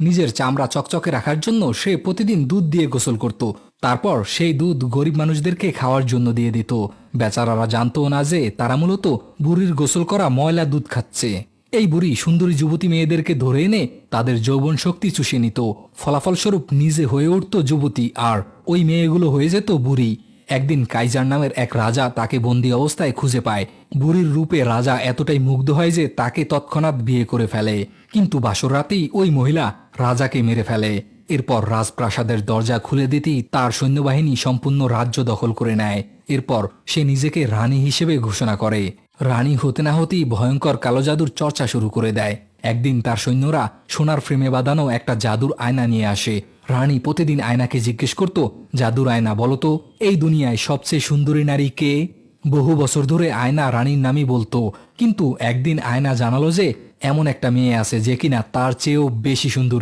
নিজের চামড়া চকচকে রাখার জন্য সে প্রতিদিন দুধ দিয়ে গোসল করত। তারপর সেই দুধ গরিব মানুষদেরকে খাওয়ার জন্য দিয়ে দিত। বেচারারা জানতো না যে তারা মূলত বুড়ির গোসল করা ময়লা দুধ খাচ্ছে। এই বুড়ি সুন্দরী যুবতী মেয়েদেরকে ধরে এনে তাদের যৌবন শক্তি চুষে নিত। ফলাফলস্বরূপ নিজে হয়ে উঠত যুবতী, আর ওই মেয়েগুলো হয়ে যেত বুড়ি। একদিন কাইজার নামের এক রাজা তাকে বন্দি অবস্থায় খুঁজে পায়। বুড়ির রূপে রাজা এতটাই মুগ্ধ হয় যে তাকে তৎক্ষণাৎ বিয়ে করে ফেলে। কিন্তু বাসর রাতেই ওই মহিলা রাজাকে মেরে ফেলে। এরপর রাজপ্রাসাদের দরজা খুলে দিতেই তার সৈন্যবাহিনী সম্পূর্ণ রাজ্য দখল করে নেয়। এরপর সে নিজেকে রানী হিসেবে ঘোষণা করে। রানী হতে না হতেই ভয়ঙ্কর কালো জাদুর চর্চা শুরু করে দেয়। একদিন তার সৈন্যরা সোনার ফ্রেমে বাঁধানো একটা জাদুর আয়না নিয়ে আসে। রানী প্রতিদিন আয়নাকে জিজ্ঞেস করত, জাদুর আয়না বলতো এই দুনিয়ায় সবচেয়ে সুন্দরী নারী কে? বহু বছর ধরে আয়না রানীর নামই বলতো, কিন্তু একদিন আয়না জানালো যে, এমন একটা মেয়ে আছে যে কিনা তার চেয়েও বেশি সুন্দর